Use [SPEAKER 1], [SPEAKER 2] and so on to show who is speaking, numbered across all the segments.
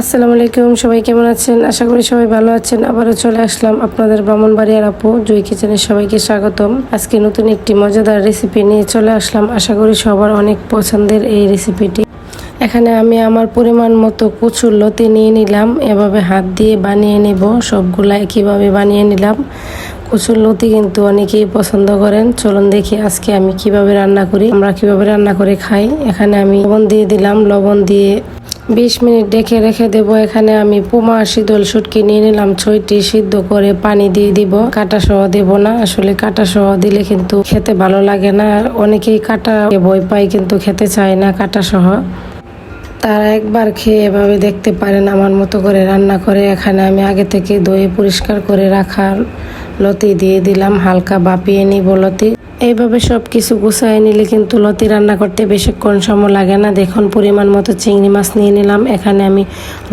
[SPEAKER 1] আসসালামু আলাইকুম, সবাই কেমন আছেন? আশা করি সবাই ভালো আছেন। আবারও চলে আসলাম আপনাদের ব্রাহ্মণবাড়িয়ার আপু জয় কিচেনের সবাইকে স্বাগতম। আজকে নতুন একটি মজাদার রেসিপি নিয়ে চলে আসলাম। আশা করি সবার অনেক পছন্দের এই রেসিপিটি এখানে আমি আমার পরিমাণ মতো কচুর লতি নিয়ে নিলাম। এভাবে হাত দিয়ে বানিয়ে নেব। সবগুলা একইভাবে বানিয়ে নিলাম। কচুর লতি কিন্তু অনেকেই পছন্দ করেন। চলুন দেখি আজকে আমি কীভাবে রান্না করি। আমরা কীভাবে রান্না করে খাই। এখানে আমি লবণ দিয়ে দিলাম। লবণ দিয়ে বিশ মিনিট ডেকে রেখে দেবো। এখানে আমি পোমা শীতল শুটকি নিয়ে নিলাম, ছয়টি সিদ্ধ করে পানি দিয়ে দিব। কাটা সহ দেব না, আসলে কাটা সহ দিলে কিন্তু খেতে ভালো লাগে না। অনেকেই কাটা ভয় পায়, কিন্তু খেতে চায় না কাটা সহ তারা একবার খেয়ে এভাবে দেখতে পারেন, আমার মতো করে রান্না করে। এখানে আমি আগে থেকে দই পরিষ্কার করে রাখা লতি দিয়ে দিলাম, হালকা বাপিয়ে নিব লতি। এইভাবে সব কিছু গুছাই নিলে কিন্তু লতি রান্না করতে বেশিক্ষণ সময় লাগে না। দেখুন, পরিমাণ মতো চিংড়ি মাছ নিয়ে নিলাম। এখানে আমি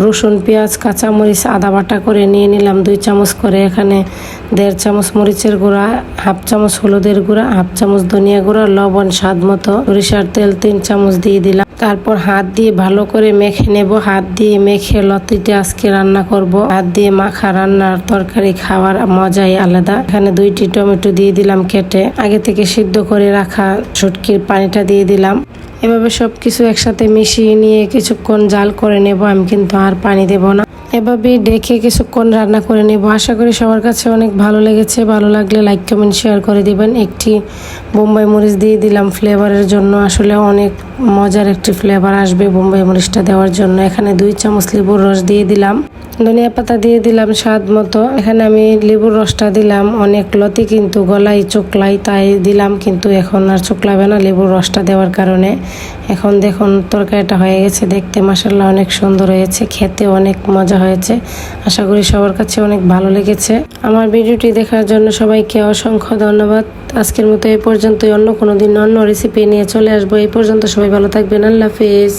[SPEAKER 1] রসুন, পেঁয়াজ, কাঁচামরিচ, আদা বাটা করে নিয়ে নিলাম দুই চামচ করে। এখানে দেড় চামচ মরিচের গুঁড়া, হাফ চামচ হলুদের গুঁড়া, হাফ চামচ ধনিয়া গুঁড়া, লবণ, স্বাদ মতো সরিষার তেল তিন চামচ দিয়ে দিলাম। তারপর হাত দিয়ে ভালো করে মেখে নেব। হাত দিয়ে মেখে লতিটা আজকে রান্না করব। হাত দিয়ে মাখা রান্নার তরকারি খাওয়ার মজাই আলাদা। এখানে দুইটি টমেটো দিয়ে দিলাম কেটে। আগে থেকে সিদ্ধ করে রাখা ছুটকির পানিটা দিয়ে দিলাম। এভাবে সব কিছু একসাথে মিশিয়ে নিয়ে কিছুক্ষণ জাল করে নেব। আমি কিন্তু আর পানি দেব না। এভাবে ডেকে কিছুক্ষণ রান্না করে নেব। আশা করি সবার কাছে অনেক ভালো লেগেছে। ভালো লাগলে লাইক কমেন্ট শেয়ার করে দিবেন। একটি বোম্বাই মরিচ দিয়ে দিলাম ফ্লেভারের জন্য। আসলে অনেক মজার একটি ফ্লেভার আসবে বোম্বাই মরিচটা দেওয়ার জন্য। এখানে দুই চামচ লেবুর রস দিয়ে দিলাম। ধনিয়া পাতা দিয়ে দিলাম স্বাদ মতো। এখানে আমি লেবুর রসটা দিলাম, অনেক লতি কিন্তু গলায় চোকলাই তাই দিলাম, কিন্তু এখন আর চোকলাবে না লেবুর রসটা দেওয়ার কারণে। এখন দেখুন তরকারিটা হয়ে গেছে, দেখতে মাসাল্লাহ অনেক সুন্দর হয়েছে, খেতে অনেক মজা হয়েছে। আশা করি সবার কাছে অনেক ভালো লেগেছে। আমার ভিডিওটি দেখার জন্য সবাইকে অসংখ্য ধন্যবাদ। আজকের মতো এই পর্যন্তই, অন্য কোনো দিন অন্য রেসিপি নিয়ে চলে আসব। এই পর্যন্ত সবাই ভালো থাকবেন, আল্লাহ হাফিজ।